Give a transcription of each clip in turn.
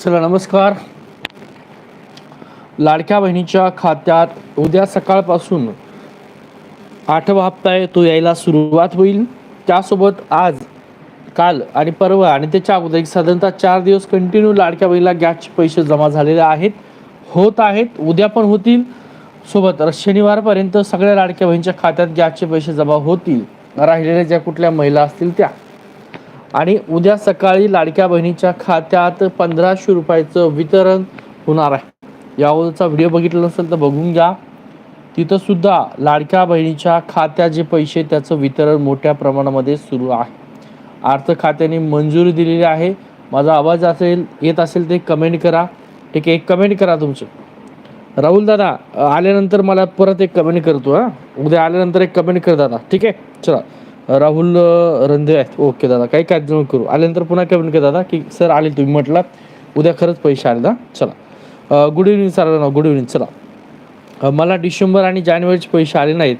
चला नमस्कार. लाडक्या बहिणीच्या खात्यात उद्या सकाळपासून आठवा हप्ता आहे तो यायला सुरुवात होईल. त्यासोबत आज काल आणि परवा आणि त्याच्या अगोदर एक साधारणतः चार दिवस कंटिन्यू लाडक्या बहिणीला गॅसचे पैसे जमा झालेले आहेत. होत आहेत उद्या पण होतील. सोबत शनिवारपर्यंत सगळ्या लाडक्या बहिणीच्या खात्यात गॅसचे पैसे जमा होतील. राहिलेल्या ज्या कुठल्या महिला असतील त्या. आणि उद्या सकाळी लाडक्या बहिणीच्या खात्यात पंधराशे रुपयाचं वितरण होणार आहे. यावरचा व्हिडिओ बघितला नसेल तर बघून घ्या. तिथं सुद्धा लाडक्या बहिणीच्या खात्यात जे पैसे त्याचं वितरण मोठ्या प्रमाणामध्ये सुरू आहे. अर्थ खात्याने मंजुरी दिलेली आहे. माझा आवाज असेल येत असेल ते कमेंट करा. ठीक आहे एक कमेंट करा तुमचं. राहुल दादा आल्यानंतर मला परत एक कमेंट करतो हां. उद्या आल्यानंतर एक कमेंट कर दादा. ठीक आहे चला. राहुल रंधे आहेत. ओके दादा काही काय करू. आल्यानंतर पुन्हा कमेंट कर दादा की सर आले तुम्ही म्हटला उद्या खरंच पैसे आले ना चला good evening sir good evening चला. मला डिसेंबर आणि जानेवारीचे पैसे आले नाहीत.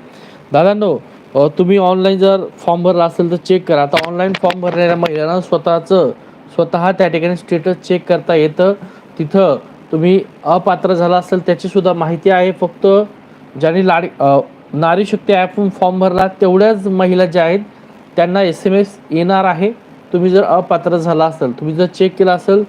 दादांनो नो तुम्ही ऑनलाईन जर फॉर्म भरला असेल तर चेक करा. आता ऑनलाईन फॉर्म भरलेल्या महिलांना स्वतःचं स्वतः त्या ठिकाणी स्टेटस चेक करता येतं. तिथं तुम्ही अपात्र झाला असेल त्याचीसुद्धा माहिती आहे फक्त ज्यांनी लाड नारीशक्ती नारी शक्ती ॲपवरून फॉर्म भरला. तेवढ्याच महिला ज्या आहेत त्यांना एस एम एस येणार आहे. तुम्ही जर अपात्र झाला असेल तुम्ही जर चेक केला असेल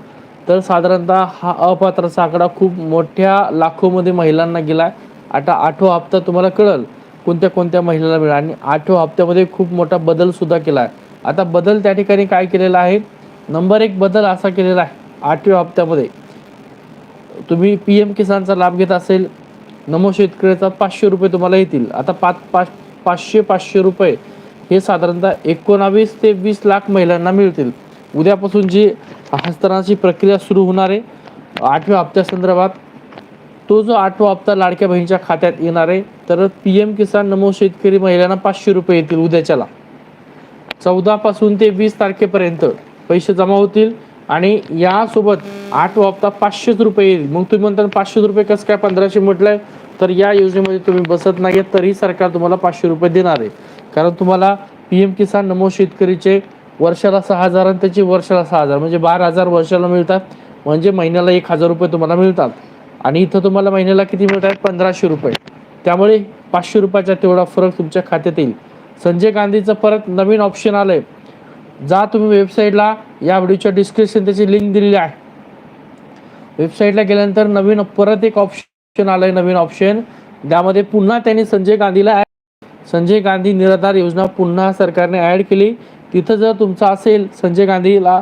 तर साधारणतः हा अपात्राचा आकडा खूप मोठ्या लाखोमध्ये महिलांना गेला आहे आता आठवा हप्ता तुम्हाला कळल कोणत्या कोणत्या महिलांना मिळाला आणि आठव्या हप्त्यामध्ये खूप मोठा बदलसुद्धा केला आहे आता बदल त्या ठिकाणी काय केलेला आहे? नंबर एक बदल असा केलेला आहे आठव्या हप्त्यामध्ये. तुम्ही पी एम किसानचा लाभ घेत असेल नमो शेतकऱ्याचा पाचशे रुपये तुम्हाला येतील. आता पाच पाच पाचशे पाचशे रुपये हे साधारणतः एकोणावीस ते वीस लाख महिलांना मिळतील. उद्यापासून जी हस्तांतरणाची प्रक्रिया सुरू होणार आहे आठव्या हप्त्यासंदर्भात तो जो आठवा हप्ता लाडक्या बहिणीच्या खात्यात येणार आहे तर पी एम किसान नमो शेतकरी महिलांना पाचशे रुपये येतील उद्याच्याला. चौदापासून ते वीस तारखेपर्यंत पैसे जमा होतील. आणि यासोबत आठ हप्ता पाचशेच रुपये येईल. मग तुम्ही म्हणता पाचशे रुपये कसं काय पंधराशे म्हटलंय? तर या योजनेमध्ये तुम्ही बसत नाही तरी सरकार तुम्हाला पाचशे रुपये देणार आहे. कारण तुम्हाला पी एम किसान नमो शेतकरीचे वर्षाला सहा हजार आणि त्याचे वर्षाला सहा हजार म्हणजे बारा हजार वर्षाला मिळतात. म्हणजे महिन्याला एक हजार रुपये तुम्हाला मिळतात. आणि इथं तुम्हाला महिन्याला किती मिळत आहेत पंधराशे रुपये. त्यामुळे पाचशे रुपयाचा तेवढा फरक तुमच्या खात्यात येईल. संजय गांधीचं परत नवीन ऑप्शन आलंय. जा तुम्ही वेबसाईटला या व्हिडिओच्या डिस्क्रिप्शन त्याची लिंक दिलेली आहे. वेबसाईटला गेल्यानंतर नवीन परत एक ऑप्शन आलंय नवीन ऑप्शन त्यामध्ये पुन्हा त्यांनी संजय गांधीला संजय गांधी निराधार योजना पुन्हा सरकारने ॲड केली. तिथं जर तुमचं असेल संजय गांधीला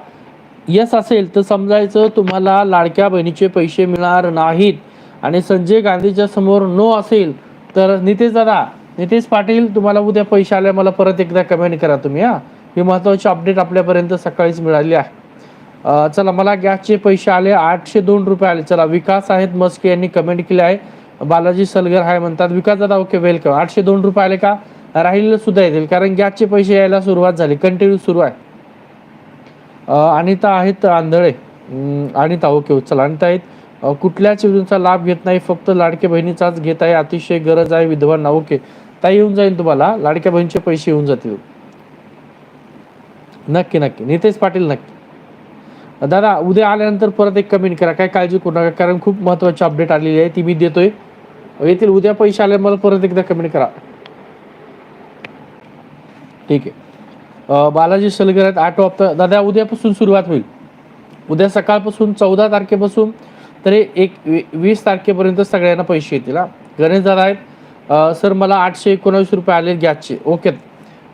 यस असेल तर समजायचं तुम्हाला लाडक्या बहिणीचे पैसे मिळणार नाहीत. आणि संजय गांधीच्या समोर नो असेल तर नितेश दादा नितेश पाटील तुम्हाला उद्या पैसे आले मला परत एकदा कमेंट करा तुम्ही हां. ही महत्त्वाची अपडेट आपल्यापर्यंत सकाळीच मिळाली आहे. चला मला गॅसचे पैसे आले आठशे दोन रुपये आले. चला विकास आहेत मस्के यांनी कमेंट केले आहे. बालाजी सलगर हाय म्हणतात विकास दादा ओके वेलकम आठशे दोन रुपये आले का? राहिलेलं सुद्धा येतील कारण गॅसचे पैसे यायला सुरुवात झाली कंटिन्यू सुरू आहे. अनिता आहेत आंधळे. अनिता ओके चला अनिता आहेत. कुठल्याच योजनेचा लाभ घेत नाही फक्त लाडक्या बहिणीचाच घेत आहे अतिशय गरज आहे विधवांना ओके ताई येऊन जाईल तुम्हाला लाडक्या बहिणीचे पैसे येऊन जातील. नक्की नक्की. नितेश पाटील नक्की. दादा उद्या आल्यानंतर परत एक कमेंट करा. काय काळजी करू नका कारण खूप महत्त्वाची अपडेट आलेली आहे ती मी देतोय. येतील उद्या पैसे आले मला परत एकदा कमेंट करा. ठीक आहे. बालाजी सलगर आहेत आठ वाजता. दादा उद्यापासून सुरुवात होईल. उद्या सकाळपासून चौदा तारखेपासून तरी एक वी- वीस तारखेपर्यंत सगळ्यांना पैसे येतील हा. गणेश दादा आहेत. सर मला आठशे एकोणावीस रुपये आले गॅसचे. ओके.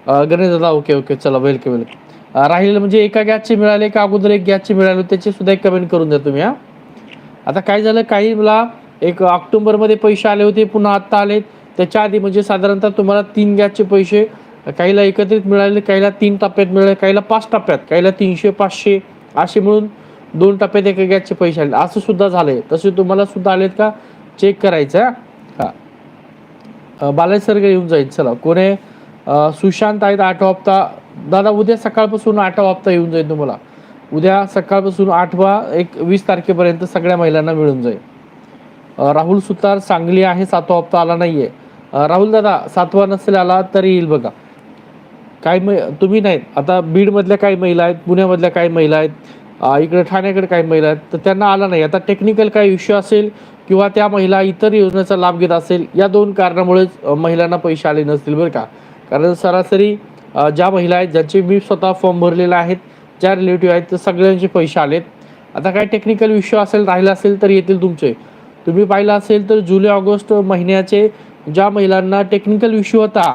गणेश दादा ओके ओके. चला वेलकम वेलकम राहिलेलं म्हणजे एका गॅसचे मिळाले का अगोदर एक गॅसचे मिळाले त्याचे सुद्धा एक कमेंट करून द्या तुम्ही हा. आता काय झालं काही मला एक ऑक्टोबरमध्ये पैसे आले होते पुन्हा आत्ता आले त्याच्या आधी म्हणजे साधारणतः तुम्हाला तीन गॅसचे पैसे काहीला एकत्रित मिळाले काहीला तीन टप्प्यात मिळाले काहीला पाच टप्प्यात काहीला तीनशे पाचशे असे मिळून दोन टप्प्यात एका गॅसचे पैसे आले. असं सुद्धा झालंय. तसे तुम्हाला सुद्धा आलेत का? चेक करायचं हा. हा. येऊन जाईल. चला कोणी सुशांत आहेत आठ हप्ता दादा उद्या सकाळपासून आठवा हप्ता येऊन जाईल तुम्हाला. उद्या सकाळपासून आठवा एक वीस तारखेपर्यंत सगळ्या महिलांना मिळून जाईल. राहुल सुतार सांगली आहे सातवा हप्ता आला नाहीये. राहुल दादा सातवा नसेल आला तरी येईल बघा. काही मै तुम्ही नाहीत. आता बीडमधल्या काही महिला आहेत पुण्यामधल्या काही महिला आहेत इकडे ठाण्याकडे काही महिला आहेत तर त्यांना आला नाही. आता टेक्निकल काही इश्यू असेल किंवा त्या महिला इतर योजनेचा लाभ घेत असेल या दोन कारणामुळेच महिलांना पैसे आले नसतील बरं का. कारण सरासरी ज्या महिला आहेत ज्यांचे मी स्वतः फॉर्म भरलेला आहेत ज्या रिलेटिव्ह आहेत तर सगळ्यांचे पैसे आलेत. आता काय टेक्निकल इश्यू असेल राहिला असेल तर येतील तुमचे. तुम्ही पाहिलं असेल तर जुलै ऑगस्ट महिन्याचे ज्या महिलांना टेक्निकल इश्यू होता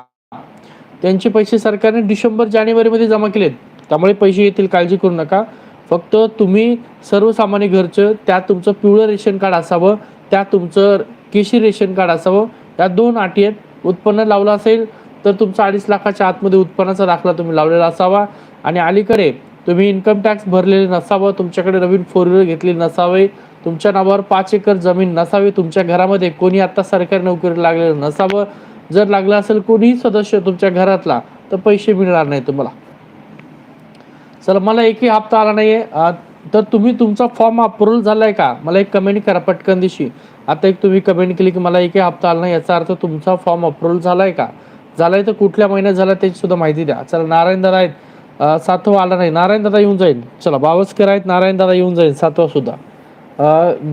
त्यांचे पैसे सरकारने डिसेंबर जानेवारीमध्ये जमा केलेत. त्यामुळे पैसे येतील काळजी करू नका. फक्त तुम्ही सर्वसामान्य घरचं त्यात तुमचं पिवळं रेशन कार्ड असावं त्यात तुमचं केशी रेशन कार्ड असावं या दोन अटी आहेत. उत्पन्न लावलं असेल तर तुमचा अडीच लाखाच्या आतमध्ये उत्पन्नाचा दाखला तुम्ही लावलेला असावा. आणि अलीकडे तुम्ही इन्कम टॅक्स भरलेले नसावं तुमच्याकडे नवीन फोर व्हीलर घेतलेली नसावे तुमच्या नावावर पाच एकर जमीन नसावी तुमच्या घरामध्ये कोणी आता सरकारी नोकरी लागलेलं नसावं. जर लागलं असेल कोणीही सदस्य तुमच्या घरातला तर पैसे मिळणार नाही तुम्हाला. चला मला एकही हप्ता आला नाहीये. तर तुम्ही तुमचा फॉर्म अप्रुव्हल झालाय का? मला एक कमेंट करा पटकन दिवशी आता एक तुम्ही कमेंट केली की मला एकही हप्ता आला नाही याचा अर्थ तुमचा फॉर्म अप्रुव्हल झालाय का? झालाय तर कुठल्या महिन्यात झाला त्याची सुद्धा माहिती द्या. चला नारायण दादा आहेत सातवा आला नाही. नारायण दादा येऊन जाईल. चला बावस्कर आहेत. नारायण दादा येऊन जाईल. सातवा सुद्धा.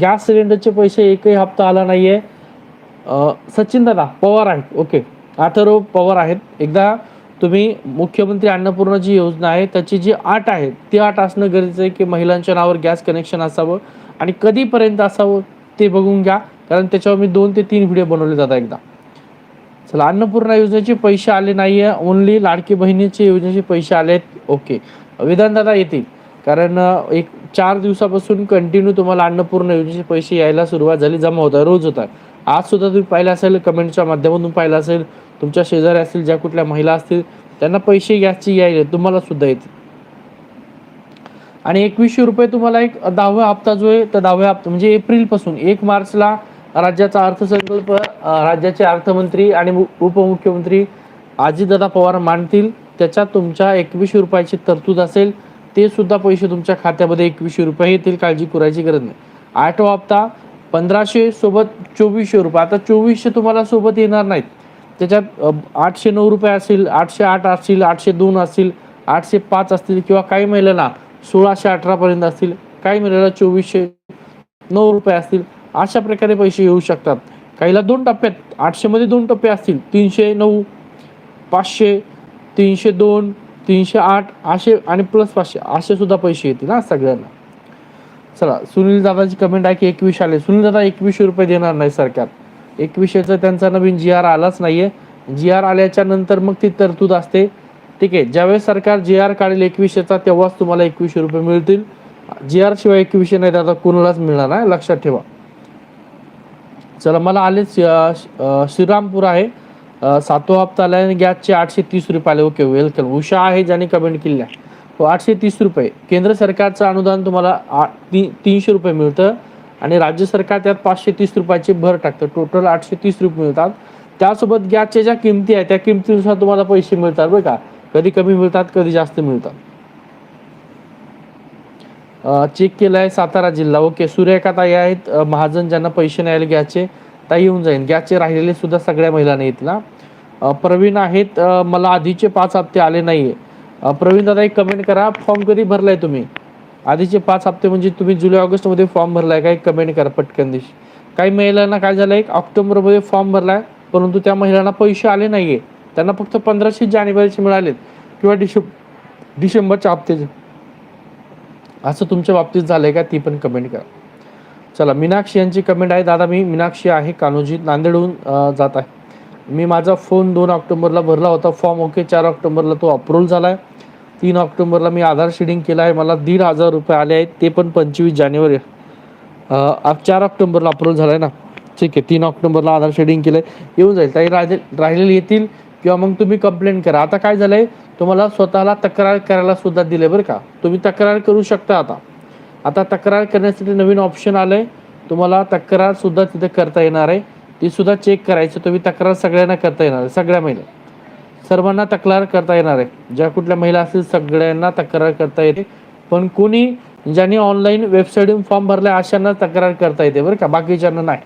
गॅस सिलेंडरचे पैसे एकही हप्ता आला नाहीये. आहे सचिन दादा पवार आहेत. ओके. अथर्व पवार आहेत. एकदा तुम्ही मुख्यमंत्री अन्नपूर्णा जी योजना आहे त्याची जी आट आहे ती आट असणं गरजेचं आहे की महिलांच्या नावावर गॅस कनेक्शन असावं आणि कधीपर्यंत असावं ते बघून घ्या. कारण त्याच्यावर मी दोन ते तीन व्हिडिओ बनवले जातात एकदा. चला अन्नपूर्णा योजनेचे पैसे आले नाहीये. ओनली लाडकी बहिणीचे योजनेचे पैसे आले आहेत ओके विधानदादा येतील. कारण एक चार दिवसापासून कंटिन्यू तुम्हाला अन्नपूर्ण योजनेचे पैसे यायला सुरुवात झाली जमा होता रोज होता आज सुद्धा तुम्ही पाहिलं असेल कमेंटच्या माध्यमातून पाहिलं असेल तुमच्या शेजारी असतील ज्या कुठल्या महिला असतील त्यांना पैसे गॅसचे यायले तुम्हाला सुद्धा येतील. आणि एकवीसशे रुपये तुम्हाला एक दहावा हप्ता जो आहे तर दहाव्या हप्ता म्हणजे एप्रिलपासून एक मार्चला राज्याचा अर्थसंकल्प राज्याचे अर्थमंत्री आणि उपमुख्यमंत्री अजितदादा पवार मांडतील. त्याच्यात तुमच्या एकवीसशे रुपयाची तरतूद असेल ते सुद्धा पैसे तुमच्या खात्यामध्ये एकवीसशे रुपये येतील काळजी करायची गरज नाही. आठवा हप्ता पंधराशे सोबत चोवीसशे रुपये. आता चोवीसशे तुम्हाला सोबत येणार नाहीत. त्याच्यात आठशे नऊ रुपये असतील आठशे आठ असतील आठशे दोन असतील आठशे पाच असतील किंवा काही महिलांना सोळाशे अठरापर्यंत असतील काही महिलांना चोवीसशे नऊ रुपये असतील. अशा प्रकारे पैसे येऊ शकतात. काहीला दोन टप्प्यात आठशेमध्ये दोन टप्पे असतील तीनशे नऊ पाचशे तीनशे दोन तीनशे आठ असे आणि प्लस पाचशे असे सुद्धा पैसे येतील ना सगळ्यांना. चला सुनील दादाची कमेंट आहे की एकवीस आले. सुनील दादा एकवीसशे रुपये देणार नाही सरकार. एकवीसशेचा त्यांचा नवीन जी आर आलाच नाहीये. जी आर आल्याच्यानंतर मग ती तरतूद असते. ठीक आहे ज्यावेळेस सरकार जी आर काढेल एकवीसशेचा तेव्हाच तुम्हाला एकवीसशे रुपये मिळतील. जी आर शिवाय एकवीसशे नाही दादा कोणालाच मिळणार नाही लक्षात ठेवा. चला मला आले श्रीरामपूर आहे. सातवा हप्ता आला आणि गॅसचे आठशे तीस रुपये आले ओके वेलकम उषा आहे ज्याने कमेंट केली आहे हो आठशे तीस रुपये. केंद्र सरकारचं अनुदान तुम्हाला ती तीनशे रुपये मिळतं आणि राज्य सरकार त्यात पाचशे तीस रुपयाची भर टाकतं. टोटल आठशे तीस रुपये मिळतात. त्यासोबत गॅसच्या ज्या किमती आहेत त्या किमतीनुसार तुम्हाला पैसे मिळतात बरं का. कधी कमी मिळतात कधी जास्त मिळतात. चेक केलं आहे सातारा जिल्हा. ओके सूर्यका ताई आहेत महाजन ज्यांना पैसे नाही आले गॅसचे ताई येऊन जाईल गॅसचे राहिलेले सुद्धा सगळ्या महिलांना इथला. ना प्रवीण आहेत. मला आधीचे पाच हप्ते आले नाही प्रवीण दादा एक कमेंट करा. फॉर्म कधी भरलाय तुम्ही? आधीचे पाच हप्ते म्हणजे तुम्ही जुलै ऑगस्टमध्ये फॉर्म भरलाय का एक कमेंट करा पटकन दिवशी काही महिलांना काय झालं एक ऑक्टोबरमध्ये फॉर्म भरलाय परंतु त्या महिलांना पैसे आले नाहीये. त्यांना फक्त पंधराशे जानेवारीचे मिळालेत किंवा डिशे डिसेंबरच्या हप्त्याचे असं तुमच्या बाबतीत झालंय का? ती पण कमेंट करा. चला मीनाक्षी यांची कमेंट आहे. दादा मी मीनाक्षी आहे. कान्होजी नांदेडहून जात आहे. मी माझा फोन दोन ऑक्टोबरला भरला होता. फॉर्म ओके चार ऑक्टोबरला तो अप्रूव्ह झाला आहे तीन ऑक्टोबरला मी आधार शेडिंग केला आहे. मला दीड हजार रुपये आले आहेत. ते पण पंचवीस जानेवारी चार ऑक्टोबरला अप्रूव्ह झाला आहे ना? ठीक आहे तीन ऑक्टोबरला आधार शेडिंग केलं आहे येऊन जाईल. काही राहिले राहिलेले येतील. किंवा मग तुम्ही कंप्लेंट करा. आता काय झालंय? तुम्हाला स्वतःला तक्रार करायला सुद्धा दिले बरं का. तुम्ही तक्रार करू शकता आता. आता तक्रार करण्यासाठी नवीन ऑप्शन आलंय. तुम्हाला तक्रार सुद्धा तिथे करता येणार आहे. ती सुद्धा चेक करायची. तुम्ही तक्रार सगळ्यांना करता येणार आहे. सगळ्या महिला. सर्वांना तक्रार करता येणार आहे. ज्या कुठल्या महिला असतील सगळ्यांना तक्रार करता येते. पण कोणी ज्यांनी ऑनलाईन वेबसाईटवरून फॉर्म भरला अशांना तक्रार करता येते बरं का. बाकीच्यांना नाही.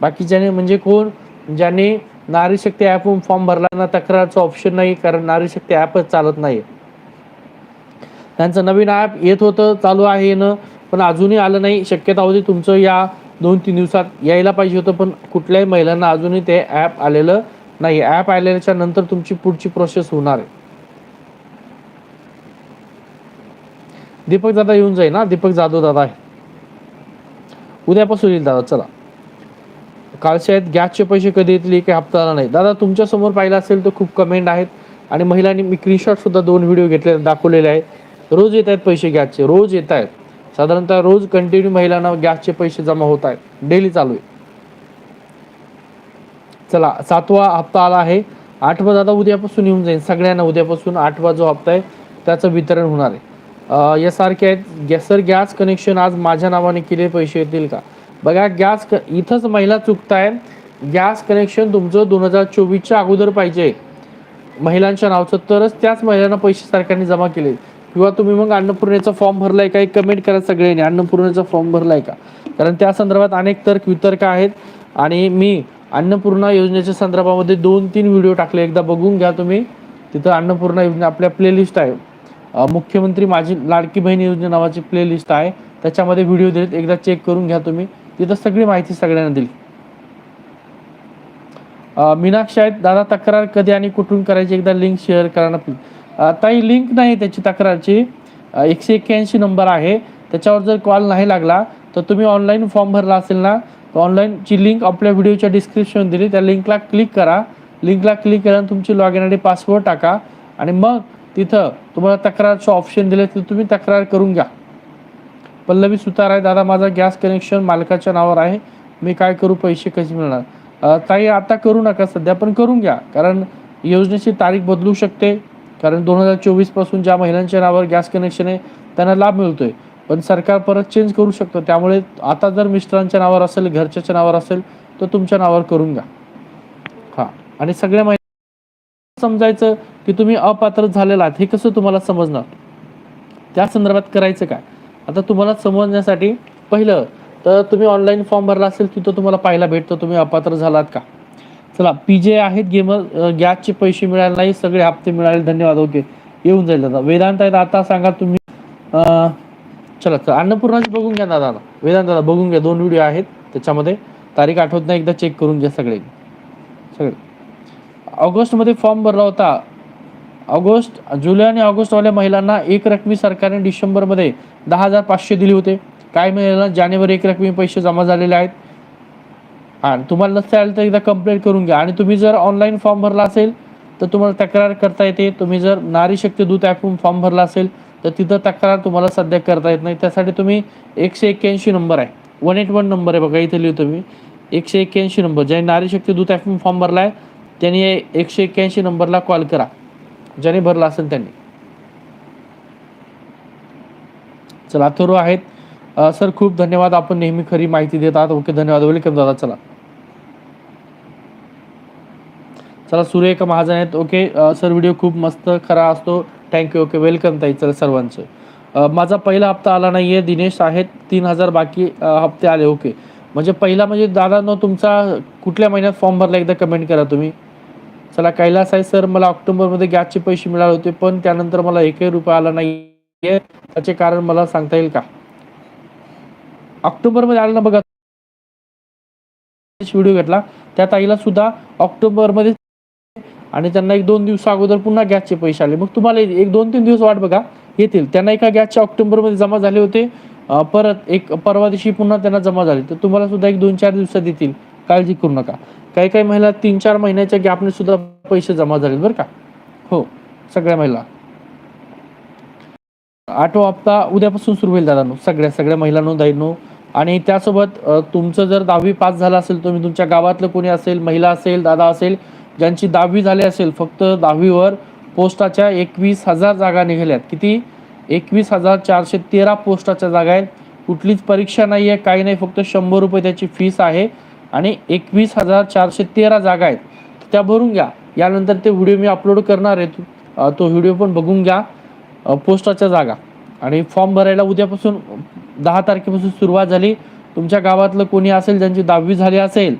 बाकीच्याने म्हणजे कोण? ज्यांनी नारी शक्ती ॲपवरून फॉर्म भरला ना ऑप्शन नाही कारण नारी शक्ती ॲपच चालत नाही त्यांचं नवीन ॲप येत होतं चालू आहे येणं पण अजूनही आलं नाही. शक्यता होती तुमचं या दोन तीन दिवसात यायला पाहिजे होतं पण कुठल्याही महिलांना अजूनही ते ॲप आलेलं नाही ॲप आलेल्याच्या नंतर तुमची पुढची प्रोसेस होणार आहे. दीपक दादा येऊन जाईल ना? दीपक जाधव दादा आहे. उद्यापासून येईल दादा चला. कालच्या आहेत गॅसचे पैसे कधी येतील की हप्ता आला नाही. दादा तुमच्यासमोर पाहिलं असेल तर खूप कमेंट आहेत. आणि महिलांनी मी स्क्रीनशॉट सुद्धा दोन व्हिडिओ घेतले दाखवलेले आहेत. रोज येत आहेत पैसे गॅसचे रोज येत आहेत. साधारणतः रोज कंटिन्यू महिलांना गॅसचे पैसे जमा होत आहेत. डेली चालू आहे. चला सातवा हप्ता आला आहे. आठवा दादा उद्यापासून येऊन जाईल. सगळ्यांना उद्यापासून आठवा जो हप्ता आहे त्याचं वितरण होणार आहे. यासारखे आहेत. गॅसर सर गॅस कनेक्शन आज माझ्या नावाने केले पैसे येतील का? बघा गॅस क इथंच महिला चुकताय. गॅस कनेक्शन तुमचं दोन हजार चोवीसच्या अगोदर पाहिजे. महिलांच्या नावचं. तरच त्याच महिलांना पैसे सरकारने जमा केले. किंवा तुम्ही मग अन्नपूर्णेचा फॉर्म भरलाय का एक कमेंट करा सगळ्यांनी. अन्नपूर्णेचा फॉर्म भरलाय का? कारण त्या संदर्भात अनेक तर्क वितर्क आहेत. आणि मी अन्नपूर्णा योजनेच्या संदर्भामध्ये दोन तीन व्हिडिओ टाकले. एकदा बघून घ्या तुम्ही. तिथं अन्नपूर्णा योजना आपल्या प्लेलिस्ट आहे. मुख्यमंत्री माझी लाडकी बहीण योजना नावाची प्लेलिस्ट आहे. त्याच्यामध्ये व्हिडिओ दिलेत एकदा चेक करून घ्या तुम्ही. तिथं सगळी माहिती सगळ्यांना दिली. मीनाक्षी आहेत. दादा तक्रार कधी आणि कुठून करायची? एकदा लिंक शेअर करा ना प्लीज ताई लिंक नाही त्याची तक्रारची. एकशे एक्क्याऐंशी नंबर आहे. त्याच्यावर जर कॉल नाही लागला तर तुम्ही ऑनलाईन फॉर्म भरला असेल ना ऑनलाईनची लिंक आपल्या व्हिडिओच्या डिस्क्रिप्शन दिली. त्या लिंकला क्लिक करा. लिंकला क्लिक करा तुमची log in I D password टाका. आणि मग तिथं तुम्हाला तक्रारचं ऑप्शन दिलं तर तुम्ही तक्रार करून घ्या. पल्लवी सुतार आहे दादा माझा गॅस कनेक्शन मालकाच्या नावावर आहे. मी काय करू पैसे कसे मिळणार? ताई आता करू नका सध्या पण करून घ्या. कारण योजनेची तारीख बदलू शकते. कारण दोन हजार चोवीसपासून ज्या महिलांच्या नावावर गॅस कनेक्शन आहे त्यांना लाभ मिळतोय. पण सरकार परत चेंज करू शकतं. त्यामुळे आता जर मिस्टरांच्या नावावर असेल घरच्याच्या नावावर असेल तर तुमच्या नावावर करून घ्या. हां. आणि सगळ्या महिला समजायचं की तुम्ही अपात्र झालेला आहात हे कसं तुम्हाला समजणार? त्या संदर्भात करायचं काय? आता तुम्हाला समजण्यासाठी पहिलं तर तुम्ही ऑनलाईन फॉर्म भरला असेल तिथं तुम्हाला पाहायला भेटतं तुम्ही अपात्र झालात का? चला पी जे आहेत गेमर गॅसचे पैसे मिळाले नाही सगळे हप्ते मिळाले धन्यवाद ओके येऊन जाईल दादा. वेदांत आहेत आता सांगा तुम्ही चला चला अन्नपूर्णाचे बघून घ्या दादा. वेदांत दादा बघून घ्या दोन व्हिडिओ आहेत त्याच्यामध्ये. तारीख आठवत नाही एकदा चेक करून घ्या सगळे. सगळे. ऑगस्टमध्ये फॉर्म भरला होता. ऑगस्ट जुलै आणि ऑगस्टवाल्या महिलांना एक रकमी सरकारने डिसेंबरमध्ये दहा हजार पाचशे दिले होते. काय महिलांना जानेवारी एक रकमी पैसे जमा झालेले आहेत. आणि तुम्हाला नसते आलं तर एकदा कंप्लेंट करून घ्या. आणि तुम्ही जर ऑनलाईन फॉर्म भरला असेल तर तुम्हाला तक्रार करता येते. तुम्ही जर नारी शक्ती दूत ॲपवरून फॉर्म भरला असेल तर तिथं तक्रार तुम्हाला सध्या करता येत नाही. त्यासाठी तुम्ही एकशे एक्क्याऐंशी नंबर आहे. वन एट वन नंबर आहे बघा इथे लिहितो मी एकशे एक्क्याऐंशी नंबर ज्याने नारी शक्ती दूत ॲपवरून फॉर्म भरला आहे त्यांनी एकशे एक्क्याऐंशी नंबरला कॉल करा. ज्याने भरला असेल त्यांनी. चला अथर्व आहेत. सर खूप धन्यवाद. आपण नेहमी खरी माहिती देत आहात. ओके धन्यवाद. वेलकम दादा. चला. चला सूर्यका महाजन आहेत? ओके सर व्हिडिओ खूप मस्त खरा असतो. थँक्यू ओके वेलकम ताई चला सर्वांचं. माझा पहिला हप्ता आला नाही आहे दिनेश आहेत. तीन हजार बाकी हप्ते आले. ओके. म्हणजे पहिला म्हणजे दादा न तुमचा कुठल्या महिन्यात फॉर्म भरला? एकदा कमेंट करा तुम्ही. चला कैलास आहे सर मला ऑक्टोबरमध्ये गॅसचे पैसे मिळाले होते पण त्यानंतर मला एकही रुपया आला नाही त्याचे कारण मला सांगता येईल का? ऑक्टोबरमध्ये आलं ना बघा. व्हिडिओ घेतला. त्या ताईला सुद्धा ऑक्टोबरमध्ये आणि त्यांना एक दोन दिवसा अगोदर पुन्हा गॅसचे पैसे आले. मग तुम्हाला एक दोन तीन दिवस वाट बघा. येतील. त्यांना एका गॅसचे ऑक्टोबरमध्ये जमा झाले होते. परत एक परवा दिवशी पुन्हा त्यांना जमा झाले. तर तुम्हाला सुद्धा एक दोन चार दिवसात येतील काळजी करू नका. काही काही महिला तीन चार महिन्याच्या गॅपने सुद्धा पैसे जमा झाले बरं का? हो सगळ्या महिला. आठवा हप्ता उद्यापासून सुरू होईल दादा सगळ्या सगळ्या महिलांनो दाईंनो. आणि त्यासोबत तुमचं जर दहावी पास झालं असेल तुम्ही तुमच्या गावातलं कोणी असेल महिला असेल दादा असेल ज्यांची दहावी झाली असेल फक्त दहावीवर पोस्टाच्या एकवीस हजार जागा निघाल्यात. किती? एकवीस हजार चारशे तेरा पोस्टाच्या जागा आहेत. कुठलीच परीक्षा नाही आहे काही नाही फक्त शंभर रुपये त्याची फीस आहे. आणि एकवीस हजार चारशे तेरा जागा आहेत. त्या भरून घ्या. यानंतर ते व्हिडिओ मी अपलोड करणार आहे. तो व्हिडिओ पण बघून घ्या. पोस्टाच्या जागा. आणि फॉर्म भरायला उद्यापासून दहा तारखेपासून सुरुवात झाली. तुमच्या गावातलं कोणी असेल ज्यांची दहावी झाली असेल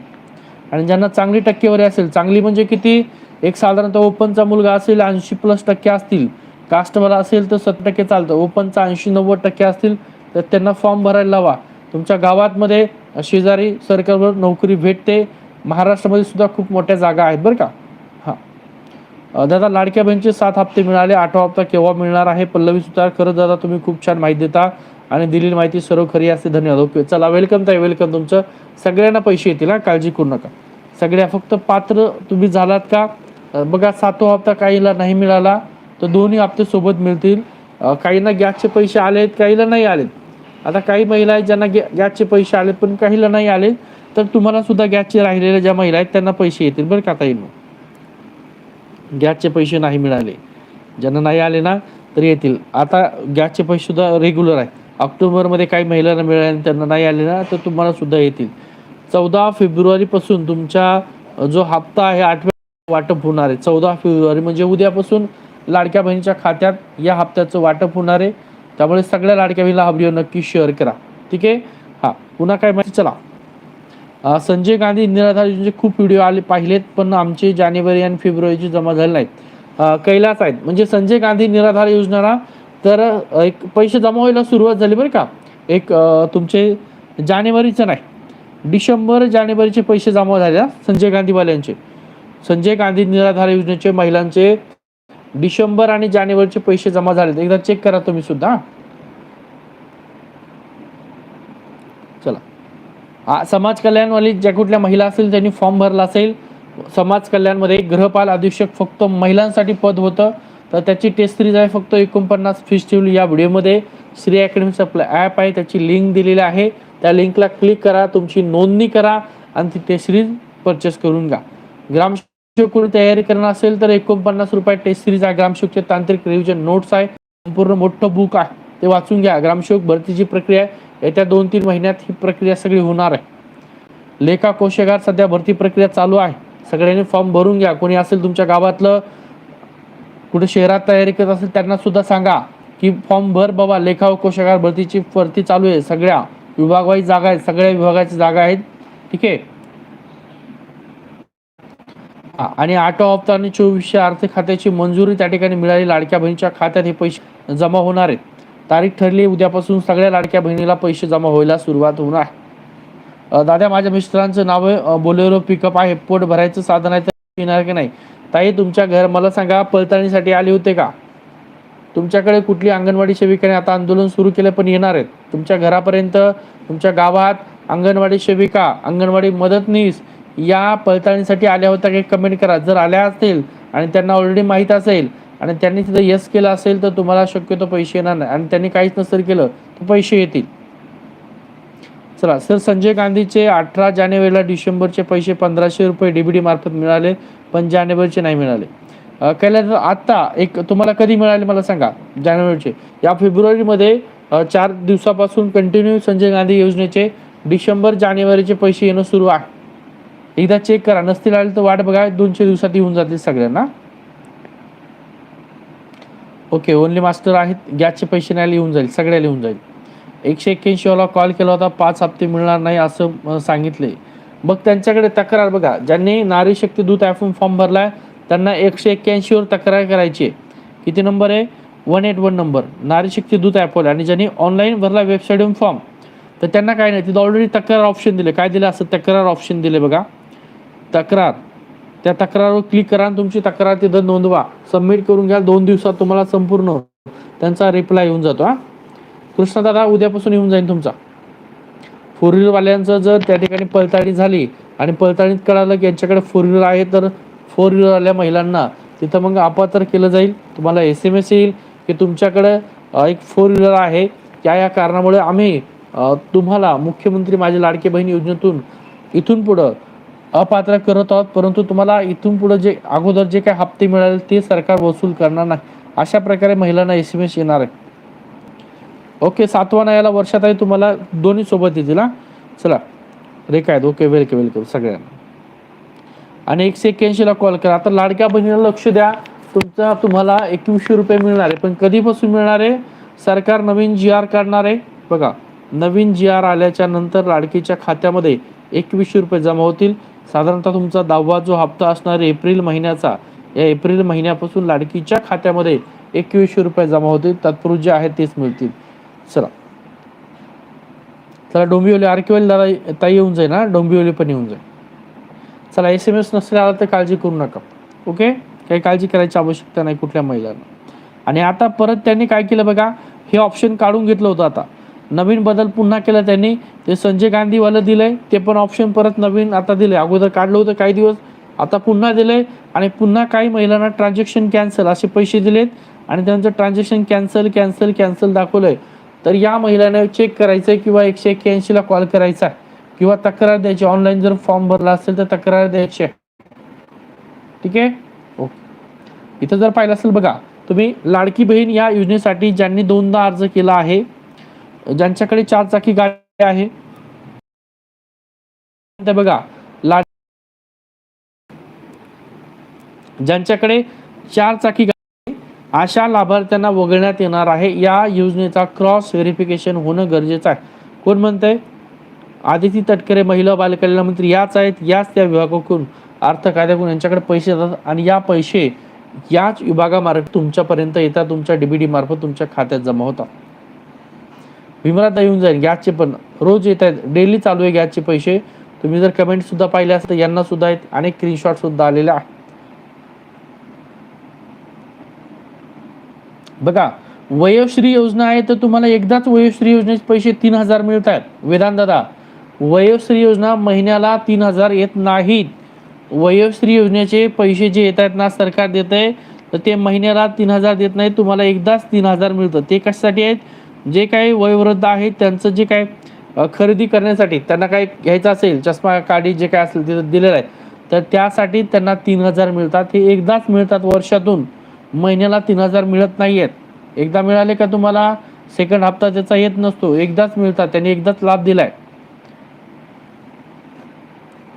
आणि ज्यांना चांगली टक्केवारी असेल चांगली म्हणजे किती? एक साधारणतः ओपनचा मुलगा असेल ऐंशी प्लस टक्के असतील. कास्टवाला असेल तर सत्तर टक्के चालतं. ओपनचा ऐंशी नव्वद टक्के असतील तर त्यांना फॉर्म भरायला लावा. तुमच्या गावातमध्ये शेजारी सरकारवर नोकरी भेटते. महाराष्ट्रामध्ये सुद्धा खूप मोठ्या जागा आहेत बरं का? हां. दादा लाडक्या बहिणीचे सात हप्ते मिळाले आठवा हप्ता केव्हा मिळणार आहे? पल्लवी सुतार खरंच दादा तुम्ही खूप छान माहिती देता आणि दिलेली माहिती सर्व खरी असते धन्यवाद. ओके चला वेलकम ताई वेलकम तुमचं. सगळ्यांना पैसे येतील हा काळजी करू नका. सगळ्या फक्त पात्र तुम्ही झालात का? बघा सातवा हप्ता काहीला नाही मिळाला तर दोन्ही हप्ते सोबत मिळतील. काहींना गॅसचे पैसे आलेत काहीला नाही आलेत. आता काही महिला आहेत ज्यांना गॅ गॅसचे पैसे आलेत पण काहीला नाही आले तर तुम्हाला सुद्धा गॅसचे राहिलेल्या ज्या महिला आहेत त्यांना पैसे येतील बरं का ताई? गॅसचे पैसे नाही मिळाले. ज्यांना नाही आले ना तर येतील. आता गॅसचे पैसे सुद्धा रेग्युलर आहे ऑक्टोबरमध्ये काही महिलांना मिळाले त्यांना नाही आले ना तर तुम्हाला सुद्धा येतील. चौदा फेब्रुवारीपासून तुमचा जो हप्ता आहे आठव्या वाटप होणार आहे. चौदा फेब्रुवारी म्हणजे उद्यापासून लाडक्या बहिणीच्या खात्यात या हप्त्याचं वाटप होणार आहे. त्यामुळे सगळ्या लाडक्या बहिणीला हा व्हिडिओ नक्की शेअर करा. ठीक आहे? हां पुन्हा काय माहिती? चला. संजय गांधी निराधार योजनेचे खूप व्हिडिओ आले पाहिलेत पण आमचे जानेवारी आणि फेब्रुवारीचे जमा झाले नाहीत. कैलास आहेत. म्हणजे संजय गांधी निराधार योजनेला तर एक पैसे जमा व्हायला सुरुवात झाली बरं का? एक तुमचे जानेवारीचं नाही. डिसेंबर जानेवारीचे पैसे जमा झाले संजय गांधीवाल्यांचे. संजय गांधी निराधार योजनेचे महिलांचे डिसेंबर आणि जानेवारीचे पैसे जमा झाले एकदा चेक करा तुम्ही सुद्धा चला. समाज कल्याणवाली ज्या कुठल्या महिला असेल त्यांनी फॉर्म भरला असेल. समाज कल्याणमध्ये गृहपाल अधीक्षक फक्त महिलांसाठी पद होतं. तर त्याची टेस्ट सिरीज आहे फक्त एकोणपन्नास फीस ठेवली या व्हिडिओमध्ये. श्री अकॅडमीचं आपलं ॲप आहे त्याची लिंक दिलेली आहे. त्या लिंकला क्लिक करा तुमची नोंदणी करा आणि ती टेस्ट सिरीज परचेस करून घ्या. ग्राम कोणी तयारी करणार असेल तर एकोणपन्नास रुपये टेस्ट सिरीज आहे. ग्रामसेवकचे तांत्रिक रिव्हिजन नोट्स आहे. संपूर्ण मोठं बुक आहे. ते वाचून घ्या. ग्रामसेवक भरतीची प्रक्रिया आहे. येत्या दोन तीन महिन्यात ही प्रक्रिया सगळी होणार आहे. लेखा कोशागार सध्या भरती प्रक्रिया चालू आहे. सगळ्यांनी फॉर्म भरून घ्या. कोणी असेल तुमच्या गावातलं कुठे शहरात तयारी करत असेल त्यांना सुद्धा सांगा की फॉर्म भर बाबा लेखा व कोशागार भरतीची भरती चालू आहे. सगळ्या विभागवाईज जागा आहेत. सगळ्या विभागाची जागा आहेत. ठीक आहे? आणि आटो हप्ता आणि चोवीसशे आर्थिक खात्याची मंजुरी त्या ठिकाणी मिळाली. लाडक्या बहिणीच्या खात्यात हे पैसे जमा होणार आहेत. तारीख ठरली उद्यापासून सगळ्या लाडक्या बहिणीला पैसे जमा व्हायला सुरुवात होणार आहे. दादा माझ्या मिस्टरांचं नाव आहे बोलेरो पिकअप आहे. पोट भरायचं साधन आहे तर येणार की नाही? ताई तुमच्या घर मला सांगा पडताळणीसाठी आले होते का? तुमच्याकडे कुठली अंगणवाडी सेविकाने आता आंदोलन सुरू केलं पण येणार आहेत. तुमच्या घरापर्यंत तुमच्या गावात अंगणवाडी सेविका अंगणवाडी मदतनीस या पडताळणीसाठी आल्या होत्या की कमेंट करा. जर आल्या असतील आणि त्यांना ऑलरेडी माहीत असेल आणि त्यांनी तिथं यस केलं असेल तर तुम्हाला शक्यतो पैसे येणार नाही. आणि त्यांनी काहीच नसेल केलं तर पैसे येतील. चला सर संजय गांधीचे अठरा जानेवारीला डिसेंबरचे पैसे पंधराशे रुपये डीबीडी मार्फत मिळाले पण जानेवारीचे नाही मिळाले. अ, कैलास आत्ता एक तुम्हाला कधी मिळाले मला सांगा जानेवारीचे. या फेब्रुवारीमध्ये चार दिवसापासून कंटिन्यू संजय गांधी योजनेचे डिसेंबर जानेवारीचे पैसे येणं सुरू आहे. एकदा चेक करा. नसतील आले तर वाट बघा. दोनशे दिवसात येऊन जातील सगळ्यांना. ओके ओनली मास्टर आहेत. गॅसचे पैसे नाही येऊन जाईल. सगळ्याला येऊन जाईल. एकशे एक्क्याऐंशीवाला कॉल केला होता. पाच हप्ते मिळणार नाही असं सांगितले. मग त्यांच्याकडे तक्रार बघा. ज्यांनी नारी शक्ती दूत ॲपहून फॉर्म भरला आहे त्यांना एकशे एक्क्याऐंशीवर तक्रार करायची आहे. किती नंबर आहे? वन एट वन नंबर नारी शक्ती दूत ॲपवर आणि ज्यांनी ऑनलाईन भरला वेबसाईटवरून फॉर्म तर त्यांना काय नाही तिथं ऑलरेडी तक्रार ऑप्शन दिले. काय दिलं? असं तक्रार ऑप्शन दिले बघा. तक्रार. त्या तक्रारवर क्लिक करा आणि तुमची तक्रार तिथं नोंदवा. सबमिट करून घ्या दोन दिवसात तुम्हाला संपूर्ण त्यांचा रिप्लाय येऊन जातो हा. कृष्णदादा उद्यापासून येऊन जाईल तुमचा. फोर व्हीलरवाल्यांचं जर त्या ठिकाणी पळताळणी झाली आणि पळताळणीत कळालं की यांच्याकडे फोर व्हीलर आहे तर फोर व्हीलरवाल्या महिलांना तिथं मग अपात्र केलं जाईल. तुम्हाला एस एम एस येईल की तुमच्याकडं एक फोर व्हीलर आहे. त्या या कारणामुळे आम्ही तुम्हाला मुख्यमंत्री माझे लाडके बहीण योजनेतून इथून पुढं अपात्र करत आहोत परंतु तुम्हाला इथून पुढे जे अगोदर जे काही हप्ते मिळाले ते सरकार वसूल करणार नाही. अशा प्रकारे महिलांना एस एम एस येणार आहे. ओके सातवा ना याला वर्षात आहे तुम्हाला दोन्ही सोबत येतील हा? चला. रेखा ओके वेलकम वेलकम सगळ्यांना. आणि एकशे एक्क्याऐंशीला कॉल करा. आता लाडक्या बहिणीला लक्ष द्या. तुमचा तुम्हाला एकवीसशे रुपये मिळणार आहे पण कधीपासून मिळणार आहे? सरकार नवीन जी आर काढणार आहे. बघा नवीन जी आर आल्याच्यानंतर लाडकीच्या खात्यामध्ये एकवीसशे रुपये जमा होतील. साधारणतः तुमचा दहावा जो हप्ता असणार एप्रिल महिन्याचा या एप्रिल महिन्यापासून लाडकीच्या खात्यामध्ये एकवीसशे रुपये जमा होतील. तत्पूर्वी जे आहेत तेच मिळतील. चला. चला डोंबिवली आरकेवाली दादा ताई येऊन जाईल ना डोंबिवली पण येऊन जाईल. चला एस एम एस नसेल आला तर काळजी करू नका. ओके? काही काळजी करायची आवश्यकता नाही कुठल्या महिलांना. आणि आता परत त्यांनी काय केलं बघा? हे ऑप्शन काढून घेतलं होतं आता. नवीन बदल पुन्हा केला त्यांनी. ते संजय गांधीवालं दिलंय ते पण ऑप्शन परत नवीन आता दिले अगोदर काढलं होतं काही दिवस आता पुन्हा दिलंय आणि पुन्हा काही महिलांना ट्रान्झॅक्शन कॅन्सल असे पैसे दिलेत आणि त्यांचं ट्रान्झॅक्शन कॅन्सल कॅन्सल कॅन्सल दाखवलंय. तर या महिलांना चेक करायचंय किंवा एकशे एक्क्याऐंशीला कॉल करायचा किंवा तक्रार द्यायची. ऑनलाईन जर फॉर्म भरला असेल तर तक्रार द्यायची आहे. ठीक आहे? ओके. इथं जर पाहिलं असेल बघा तुम्ही लाडकी बहीण या योजनेसाठी ज्यांनी दोनदा अर्ज केला आहे ज्यांच्याकडे चार चाकी गाडी आहे बघा लाड ज्यांच्याकडे चार चाकी गाडी अशा लाभार्थ्यांना वगळण्यात येणार आहे. या योजनेचा क्रॉस व्हेरिफिकेशन होणं गरजेचं आहे. कोण म्हणतंय? आदिती तटकरे महिला बालकल्याण मंत्री याच आहेत याच त्या विभागाकडून अर्थ कायद्याकडून यांच्याकडे पैसे येतात आणि या पैसे याच विभागामार्फत तुमच्यापर्यंत येतात तुमच्या डीबीडी मार्फत तुमच्या खात्यात जमा होतात. विम्रता येऊन जाईल गॅसचे पण रोज येत आहेत. डेली चालू आहे गॅसचे पैसे. तुम्ही जर कमेंट सुद्धा पाहिले असतं यांना सुद्धा आहेत अनेक स्क्रीनशॉट सुद्धा आलेले आहेत. बघा वयोश्री योजना आहे तर तुम्हाला एकदाच वयोश्री योजनेचे पैसे तीन हजार मिळत आहेत. वेदांत दादा वयोश्री योजना महिन्याला तीन हजार येत नाहीत. वयोश्री योजनेचे पैसे जे येत आहेत ना सरकार देत आहे तर ते महिन्याला तीन हजार देत नाही तुम्हाला एकदाच तीन हजार मिळतं. ते कशासाठी आहेत? जे काही वयोवृद्ध आहेत त्यांचं जे काय खरेदी करण्यासाठी त्यांना काय घ्यायचं असेल चष्मा काडी जे काय असेल ते दिलेलं आहे तर त्यासाठी त्यांना तीन हजार मिळतात. हे एकदाच मिळतात वर्षातून. महिन्याला तीन हजार मिळत नाही आहेत एकदा मिळाले का तुम्हाला सेकंड हप्ता त्याचा येत नसतो. एकदाच मिळतात. त्यांनी एकदाच लाभ दिलाय.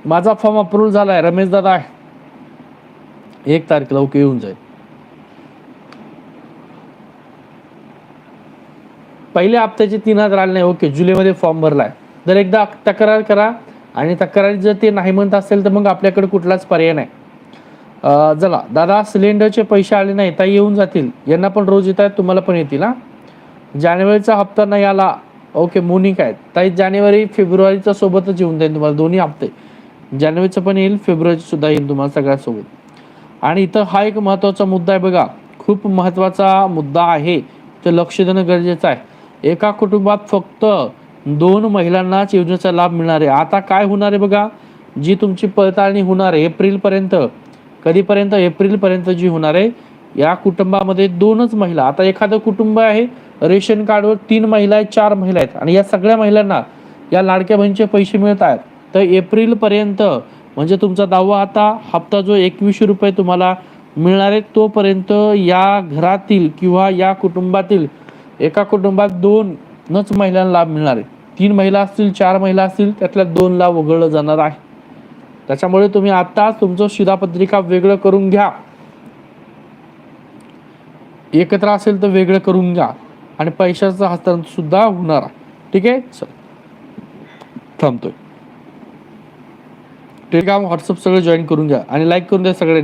माझा फॉर्म अप्रूव्ह झालाय. रमेश दादा एक तारखेला ओके येऊन जाईल. पहिल्या हप्त्याचे तीन हजार आले नाही. ओके जुलैमध्ये फॉर्म भरलाय. जर एकदा तक्रार करा आणि तक्रारी जर ते नाही म्हणत असेल तर मग आपल्याकडे कुठलाच पर्याय नाही. चला दादा सिलेंडरचे पैसे आले नाही ताई येऊन जातील. यांना पण रोज येत आहेत तुम्हाला पण येतील हा? जानेवारीचा हप्ता नाही आला. ओके मोनिक आहेत. ताई जानेवारी फेब्रुवारीचा सोबतच येऊन जाईल तुम्हाला दोन्ही हप्ते. जानेवारीचं पण येईल फेब्रुवारीचं सुद्धा येईल तुम्हाला सगळ्यासोबत. आणि इथं हा एक महत्त्वाचा मुद्दा आहे बघा. खूप महत्त्वाचा मुद्दा आहे. ते लक्ष देणं गरजेचं आहे. एका कुटुंबात फक्त दोन महिलांनाच योजनेचा लाभ मिळणार आहे. आता काय होणार आहे बघा? जी तुमची पडताळणी होणार आहे एप्रिलपर्यंत कधीपर्यंत? एप्रिलपर्यंत जी होणार आहे या कुटुंबामध्ये दोनच महिला. आता एखादं कुटुंब आहे रेशन कार्डवर तीन महिला आहेत चार महिला आहेत आणि या सगळ्या महिलांना या लाडक्या बहिणीचे पैसे मिळत आहेत. तर एप्रिलपर्यंत म्हणजे तुमचा दावा आता हप्ता जो एकवीसशे रुपये तुम्हाला मिळणार आहे तोपर्यंत या घरातील किंवा या कुटुंबातील एका कुटुंबात दोनच महिलांना लाभ मिळणार आहे. तीन महिला असतील चार महिला असतील त्यातल्या दोन लाभ वगळलं जाणार आहे. त्याच्यामुळे तुम्ही आताच तुमचं शिधापत्रिका वेगळं करून घ्या. एकत्र असेल तर वेगळं करून घ्या. आणि पैशाचं हस्तांतरण सुद्धा होणार आहे. ठीक आहे? चल. थांबतोय. टेलिग्राम व्हॉट्सअप सगळं जॉईन करून घ्या. आणि लाईक करून द्या सगळ्यांनी.